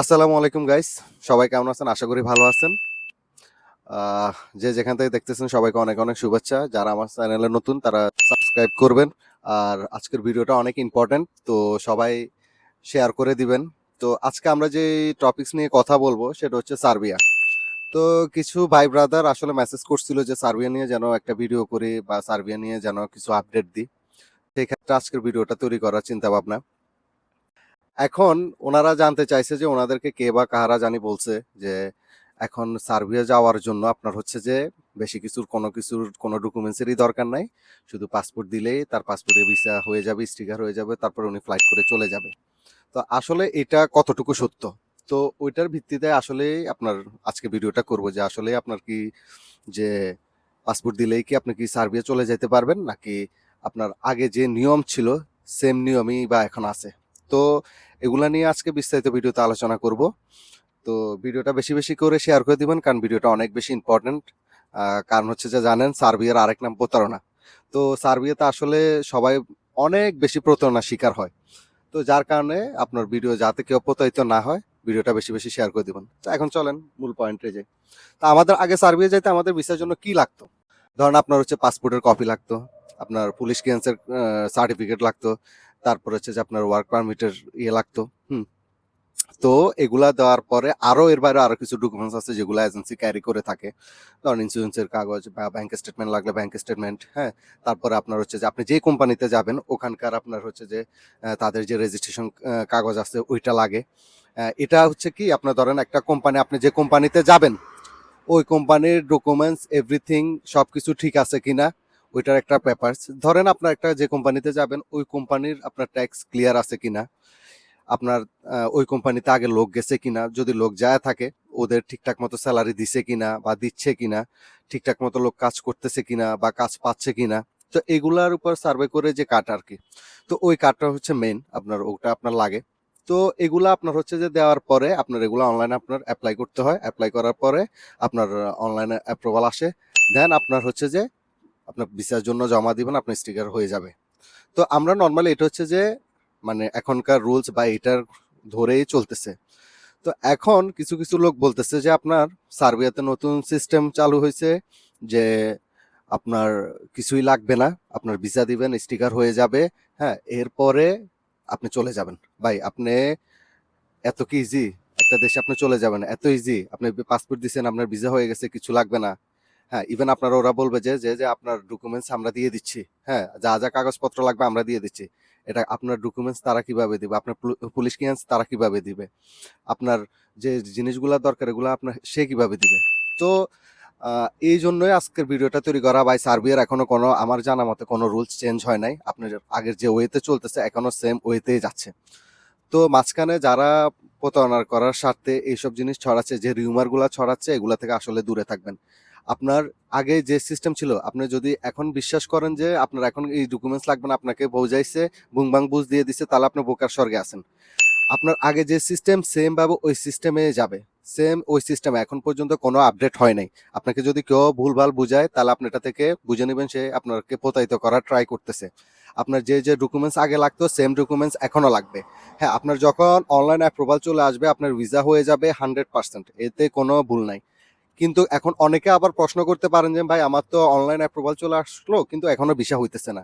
আসসালামু আলাইকুম গাইস সবাই কেমন আছেন? আশা করি ভালো আছেন। যে যেখান থেকে দেখতেছেন সবাইকে অনেক অনেক শুভেচ্ছা। যারা আমার চ্যানেলে নতুন, তারা সাবস্ক্রাইব করবেন। আর আজকের ভিডিওটা অনেক ইম্পর্টেন্ট তো সবাই শেয়ার করে দিবেন। তো আজকে আমরা যে টপিকস নিয়ে কথা বলব, সেটা হচ্ছে সার্বিয়া। তো কিছু ভাই ব্রাদার আসলে মেসেজ করছিল যে সার্বিয়া নিয়ে যেন একটা ভিডিও করি বা সার্বিয়া নিয়ে যেন কিছু আপডেট দিই। সেই ক্ষেত্রে আজকের ভিডিওটা তৈরি করার চিন্তা ভাবনা এখন ওনারা জানতে চাইছে যে ওনাদেরকে কে বা কাহারা জানি বলছে যে এখন সার্বিয়া যাওয়ার জন্য আপনার হচ্ছে যে বেশি কিছুর কোনো কিছুর কোনো ডকুমেন্টসেরই দরকার নাই। শুধু পাসপোর্ট দিলেই তার পাসপোর্টে ভিসা হয়ে যাবে, স্টিকার হয়ে যাবে, তারপর উনি ফ্লাইট করে চলে যাবে। তো আসলে এটা কতটুকু সত্য? তো ওইটার ভিত্তিতে আসলে আপনার আজকে ভিডিওটা করব যে আসলে আপনার কি যে পাসপোর্ট দিলেই কি আপনি কি সার্বিয়া চলে যেতে পারবেন, নাকি আপনার আগে যে নিয়ম ছিল, সেম নিয়মই বা এখন আছে? তো এগুলা নিয়ে আজকে বিস্তারিত ভিডিওতে আলোচনা করব। তো ভিডিওটা বেশি বেশি করে শেয়ার করে দিবেন, কারণ ভিডিওটা অনেক বেশি ইম্পর্টেন্ট কারণ হচ্ছে যে জানেন, সার্বিয়ার আরেক নাম প্রতারণা। তো সার্বিয়াতে আসলে সবাই অনেক বেশি প্রতারণার শিকার হয়। তো যার কারণে আপনার ভিডিও যাতে কেউ প্রতারিত না হয়, ভিডিওটা বেশি বেশি শেয়ার করে দিবেন। তো এখন চলেন মূল পয়েন্টে যাই। তা আমাদের, আগে সার্বিয়া যাইতে আমাদের ভিসার জন্য কি লাগতো? ধরেন আপনার হচ্ছে পাসপোর্টের কপি লাগতো, আপনার পুলিশ ক্লিয়ারেন্সের সার্টিফিকেট লাগতো তারপর হচ্ছে যে আপনার ওয়ার্ক পারমিটের ইয়ে লাগতো, হুম। তো এগুলা দেওয়ার পরে আরও এর বাইরে আরও কিছু ডকুমেন্টস আছে যেগুলো এজেন্সি ক্যারি করে থাকে। ধরেন ইন্স্যুরেন্সের কাগজ বা ব্যাংক স্টেটমেন্ট লাগলে ব্যাংক স্টেটমেন্ট হ্যাঁ। তারপরে আপনার হচ্ছে যে আপনি যে কোম্পানিতে যাবেন, ওখানকার আপনার হচ্ছে যে তাদের যে রেজিস্ট্রেশন কাগজ আছে ওইটা লাগে। এটা হচ্ছে কি আপনার ধরেন একটা কোম্পানি আপনি যে কোম্পানিতে যাবেন, ওই কোম্পানির ডকুমেন্টস এভরিথিং সবকিছু ঠিক আছে কিনা? ওইটার একটা পেপারস ধরেন আপনার একটা যে কোম্পানিতে যাবেন, ওই কোম্পানির আপনার ট্যাক্স ক্লিয়ার আছে কিনা? আপনার ওই কোম্পানিতে আগে লোক গেছে কিনা? যদি লোক যায় থাকে, ওদের ঠিকঠাক মতো স্যালারি দিছে কিনা বা দিচ্ছে কিনা? ঠিকঠাক মতো লোক কাজ করতেছে কিনা বা কাজ পাচ্ছে কিনা? তো এগুলার উপর সার্ভে করে যে কাট আর কি। তো ওই কার্ডটা হচ্ছে মেন আপনার ওটা আপনার লাগে। তো এগুলা আপনার হচ্ছে যে দেওয়ার পরে আপনার এগুলো অনলাইনে আপনার অ্যাপ্লাই করতে হয়। অ্যাপ্লাই করার পরে আপনার অনলাইনে অ্যাপ্রুভাল আসে। দেন আপনার হচ্ছে যে আপনার ভিসার জন্য জমা দিবেন, আপনার স্টিকার হয়ে যাবে। তো আমরা নর্মালি এটা হচ্ছে যে মানে এখনকার রুলস বা এটার ধরেই চলতেছে। তো এখন কিছু কিছু লোক বলতেছে যে, আপনার সার্বিয়াতে নতুন সিস্টেম চালু হয়েছে যে, আপনার কিছুই লাগবে না, আপনার ভিসা দিবেন স্টিকার হয়ে যাবে হ্যাঁ এরপরে আপনি চলে যাবেন। ভাই, আপনি এত কি ইজি একটা দেশে আপনি চলে যাবেন, এত ইজি আপনি পাসপোর্ট দিচ্ছেন আপনার ভিসা হয়ে গেছে, কিছু লাগবে না। হ্যাঁ ইভেন আপনারা ওরা বলবে যে যে যে আপনার ডকুমেন্টস আমরা দিয়ে দিচ্ছি। হ্যাঁ যা যা কাগজপত্র লাগবে আমরা দিয়ে দিচ্ছি। এটা আপনার ডকুমেন্টস তারা কীভাবে দিবে? আপনার পুলিশ ক্লিয়ারেন্স তারা কীভাবে দিবে? আপনার যে জিনিসগুলো দরকার, এগুলো আপনার, সে কীভাবে দিবে? তো এই জন্যই আজকের ভিডিওটা তৈরি করা। ভাই, সার্বিয়ার এখনও কোনো, আমার জানা মতে কোনো রুলস চেঞ্জ হয় নাই। আপনার আগের যে ওয়েতে চলতেছে, এখনও সেম ওয়েতেই যাচ্ছে। তো মাঝখানে যারা প্রতারণা করার স্বার্থে এইসব জিনিস ছড়াচ্ছে, যে রিউমারগুলো ছড়াচ্ছে, এগুলো থেকে আসলে দূরে থাকবেন। আপনার আগে যে সিস্টেম ছিল, আপনি যদি এখন বিশ্বাস করেন যে আপনার এখন এই ডকুমেন্টস লাগবে না, আপনাকে বোঝাইছে বুংবাং বুঝ দিয়ে দিছে, তাহলে আপনি বোকার স্বর্গে আছেন। আপনার আগে যে সিস্টেম সেম ভাবে ওই সিস্টেমে যাবে। সেম ওই সিস্টেমে এখন পর্যন্ত কোনো আপডেট হয় নাই। আপনাকে যদি কেউ ভুলভাল বুঝায়, তাহলে আপনি এটা থেকে বুঝে নেবেন, সে আপনাকে প্রতারিত করার ট্রাই করতেছে। আপনার যে যে ডকুমেন্টস আগে লাগতো সেম ডকুমেন্টস এখনও লাগবে। হ্যাঁ আপনার যখন অনলাইন অ্যাপ্রুভাল চলে আসবে, আপনার ভিসা হয়ে যাবে হান্ড্রেড পার্সেন্ট এতে কোনো ভুল নাই। কিন্তু এখন অনেকে আবার প্রশ্ন করতে পারেন যে, ভাই, আমার তো অনলাইন অ্যাপ্রুভাল চলে আসলো, কিন্তু এখনও ভিসা হইতেছে না।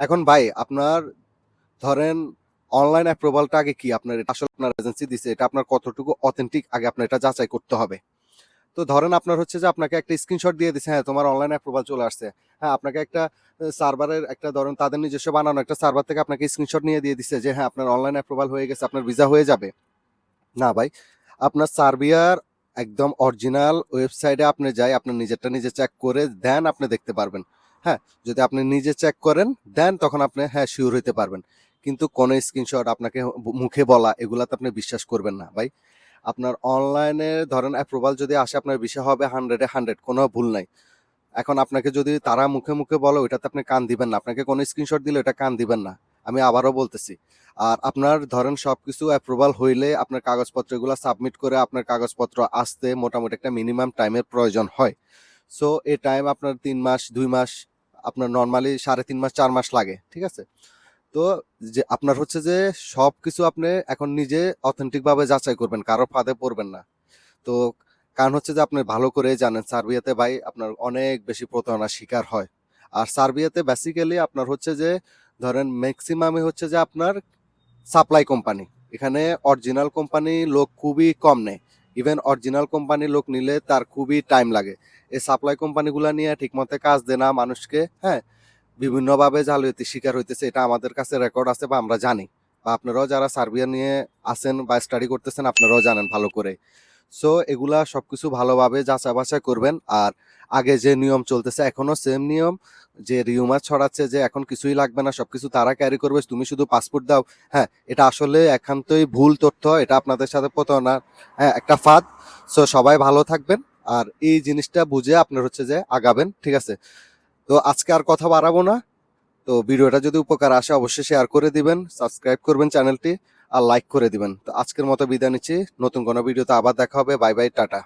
এখন ভাই, আপনার ধরেন অনলাইন অ্যাপ্রুভালটা আগে কি? আপনার এটা আসলে আপনার এজেন্সি দিছে, এটা আপনার কতটুকু অথেন্টিক আগে আপনার এটা যাচাই করতে হবে। তো ধরেন আপনার হচ্ছে যে, আপনাকে একটা স্ক্রিনশট দিয়ে দিছে হ্যাঁ তোমার অনলাইন অ্যাপ্রুভাল চলে আসছে। হ্যাঁ আপনাকে একটা সার্ভারের একটা ধরেন তাদের নিজস্ব বানানো একটা সার্ভার থেকে আপনাকে স্ক্রিনশট নিয়ে দিয়ে দিছে যে হ্যাঁ আপনার অনলাইন অ্যাপ্রুভাল হয়ে গেছে, আপনার ভিসা হয়ে যাবে। না ভাই, আপনার সার্বিয়ার একদম অরিজিনাল ওয়েবসাইটে আপনি যাই, আপনার নিজেরটা নিজে চেক করে দেন আপনি দেখতে পারবেন। হ্যাঁ যদি আপনি নিজে চেক করেন দেন তখন আপনি হ্যাঁ শিওর হইতে পারবেন। কিন্তু কোনো স্ক্রিনশট আপনাকে মুখে বলা, এগুলাতে আপনি বিশ্বাস করবেন না ভাই। আপনার অনলাইনে ধরেন অ্যাপ্রুভাল যদি আসে, আপনার বিষয় হবে হান্ড্রেডে হান্ড্রেড কোনো ভুল নাই। এখন আপনাকে যদি তারা মুখে মুখে বলো, ওইটাতে আপনি কান দিবেন না। আপনাকে কোনো স্ক্রিনশট দিলে এটা কান দিবেন না। আমি আবারও বলতেছি। আর আপনার ধরেন সব কিছু অ্যাপ্রুভাল হইলে আপনার কাগজপত্রগুলো সাবমিট করে আপনার কাগজপত্র আসতে মোটামুটি একটা মিনিমাম টাইমের প্রয়োজন হয়। সো এই টাইম আপনার তিন মাস, দুই মাস, আপনার নর্মালি সাড়ে তিন মাস, চার মাস লাগে, ঠিক আছে? তো যে, আপনার হচ্ছে যে সব কিছু আপনি এখন নিজে অথেন্টিক ভাবে যাচাই করবেন, কারও ফাঁদে পড়বেন না। তো কারণ হচ্ছে যে, আপনি ভালো করে জানেন, সার্বিয়াতে ভাই আপনার অনেক বেশি প্রতারণার শিকার হয়। আর সার্বিয়াতে বেসিক্যালি আপনার হচ্ছে যে ধরেন ম্যাক্সিমামই হচ্ছে যে আপনার সাপ্লাই কোম্পানি এখানে অরিজিনাল কোম্পানি লোক খুবই কম নেয়। ইভেন অরিজিনাল কোম্পানি লোক নিলে তার খুবই টাইম লাগে। এই সাপ্লাই কোম্পানিগুলো নিয়ে ঠিকমতো কাজ দেয় না মানুষকে হ্যাঁ? বিভিন্নভাবে জালিয়াতির শিকার হইতেছে, এটা আমাদের কাছে রেকর্ড আছে বা আমরা জানি। বা আপনারাও যারা সার্বিয়া নিয়ে আছেন বা স্টাডি করতেছেন, আপনারাও জানেন ভালো করে। সো এগুলা সবকিছু ভালোভাবে যাচাই বাছাই করবেন। আর আগে যে নিয়ম চলতেছে, এখনও সেম নিয়ম। যে রিউমার ছড়াচ্ছে যে এখন কিছুই লাগবে না, সবকিছু তারা ক্যারি করবে, তুমি শুধু পাসপোর্ট দাও। হ্যাঁ এটা আসলে একান্তই ভুল তথ্য, এটা আপনাদের সাথে প্রতারণা। হ্যাঁ একটা ফাঁদ। সো সবাই ভালো থাকবেন। আর এই জিনিসটা বুঝে আপনার হচ্ছে যে আগাবেন, ঠিক আছে? তো আজকে আর কথা বাড়াবো না। তো ভিডিওটা যদি উপকার আসে, অবশ্যই শেয়ার করে দিবেন সাবস্ক্রাইব করবেন চ্যানেলটি আর লাইক করে দিবেন। তো আজকের মতো বিদায় নিচ্ছি। নতুন কোনো ভিডিওতে আবার দেখা হবে। Bye bye, tata.